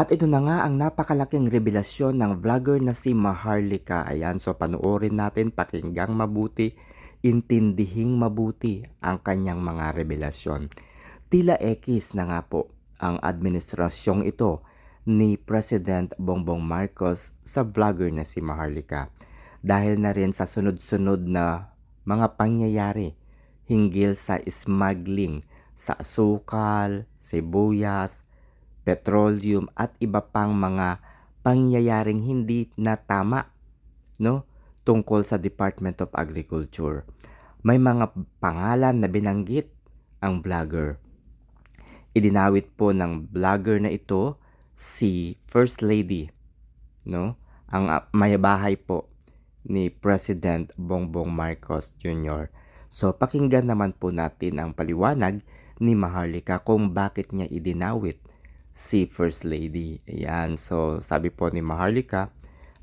At ito na nga ang napakalaking revelasyon ng vlogger na si Maharlika. Ayan, so panoorin natin, pakinggang mabuti, intindihing mabuti ang kanyang mga revelasyon. Tila X na nga po ang administrasyong ito ni President Bongbong Marcos sa vlogger na si Maharlika. Dahil na rin sa sunod-sunod na mga pangyayari hinggil sa smuggling sa asukal, sibuyas, petroleum at iba pang mga pangyayaring hindi na tama no tungkol sa Department of Agriculture. May mga pangalan na binanggit ang vlogger. Idinawit po ng vlogger na ito si First Lady no ang uh, mayabahay po ni President Bongbong Marcos Jr. So pakinggan naman po natin ang paliwanag ni Maharlika kung bakit niya idinawit si First Lady. Ayan, so sabi po ni Maharlika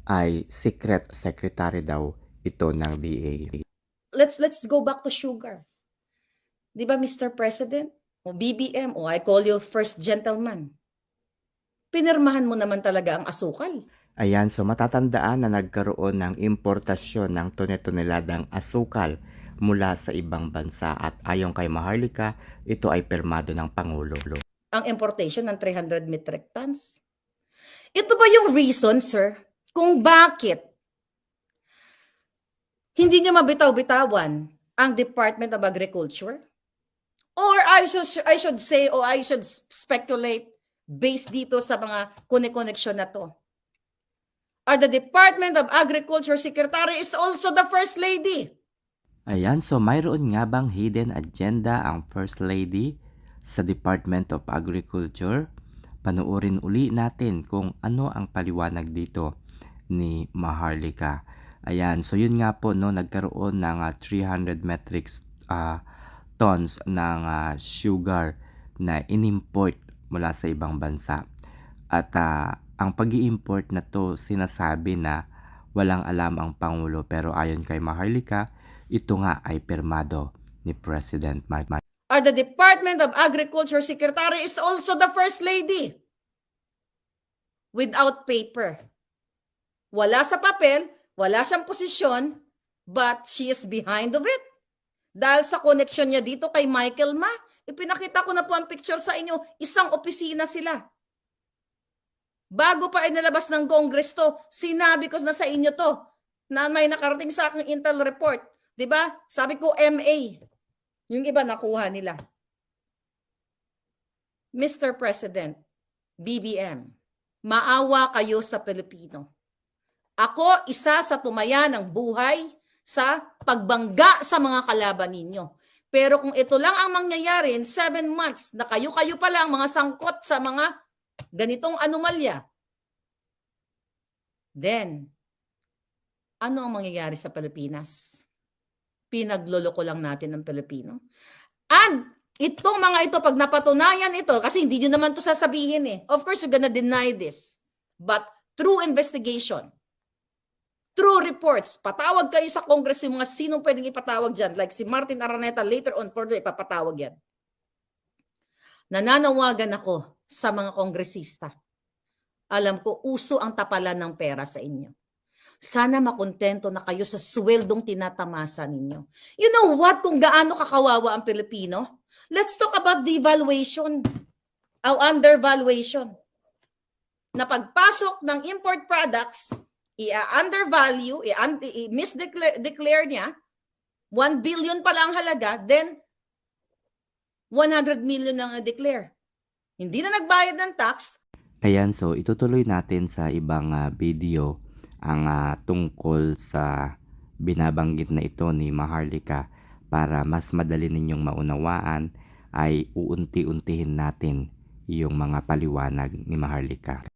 ay secret secretary daw ito ng DA. let's let's go back to sugar. 'Di ba Mr. President? O BBM o I call you first gentleman. Pinirmahan mo naman talaga ang asukal. Ayan, so matatandaan na nagkaroon ng importasyon ng tone-toneladang asukal mula sa ibang bansa at ayon kay Maharlika, ito ay permado ng Pangulo. Ang importation ng 300 metric tons. Ito ba yung reason, sir, kung bakit hindi niyo mabitaw-bitawan ang Department of Agriculture? Or I should, I should say, or I should speculate based dito sa mga kone-connection na to. Are the Department of Agriculture Secretary is also the First Lady. Ayan, so mayroon nga bang hidden agenda ang First Lady sa Department of Agriculture? Panuorin uli natin kung ano ang paliwanag dito ni Maharlika. Ayan, so yun nga po no, nagkaroon ng ah, 300 metric ah, tons ng ah, sugar na inimport mula sa ibang bansa. At ah, ang pag import na to sinasabi na walang alam ang Pangulo pero ayon kay Maharlika, ito nga ay permado ni President Mark Are the Department of Agriculture Secretary is also the First Lady. Without paper. Wala sa papel, wala siyang posisyon, but she is behind of it. Dahil sa connection niya dito kay Michael Ma, ipinakita ko na po ang picture sa inyo, isang opisina sila. Bago pa inalabas ng Congress to, sinabi ko na sa inyo to, na may nakarating sa aking intel report. 'Di ba? Sabi ko MA. Yung iba nakuha nila. Mr. President, BBM, maawa kayo sa Pilipino. Ako isa sa tumaya ng buhay sa pagbangga sa mga kalaban ninyo. Pero kung ito lang ang mangyayari in seven months na kayo-kayo pa lang mga sangkot sa mga ganitong anomalya, then, ano ang mangyayari sa Pilipinas? Pinagloloko lang natin ng Pilipino. And itong mga ito, pag napatunayan ito, kasi hindi nyo naman to sasabihin eh. Of course, you're gonna deny this. But through investigation, through reports, patawag kayo sa Congress yung mga sinong pwedeng ipatawag dyan. Like si Martin Araneta, later on further ipapatawag yan. Nananawagan ako sa mga kongresista. Alam ko, uso ang tapalan ng pera sa inyo. Sana makontento na kayo sa sweldong tinatamasa ninyo. You know what? Kung gaano kakawawa ang Pilipino? Let's talk about devaluation. O undervaluation. Na pagpasok ng import products, i-undervalue, i-misdeclare niya, 1 billion pa lang halaga, then 100 million ang declare. Hindi na nagbayad ng tax, Ayan, so itutuloy natin sa ibang ah, video ang ah, tungkol sa binabanggit na ito ni Maharlika para mas madali ninyong maunawaan ay uunti-untihin natin yung mga paliwanag ni Maharlika.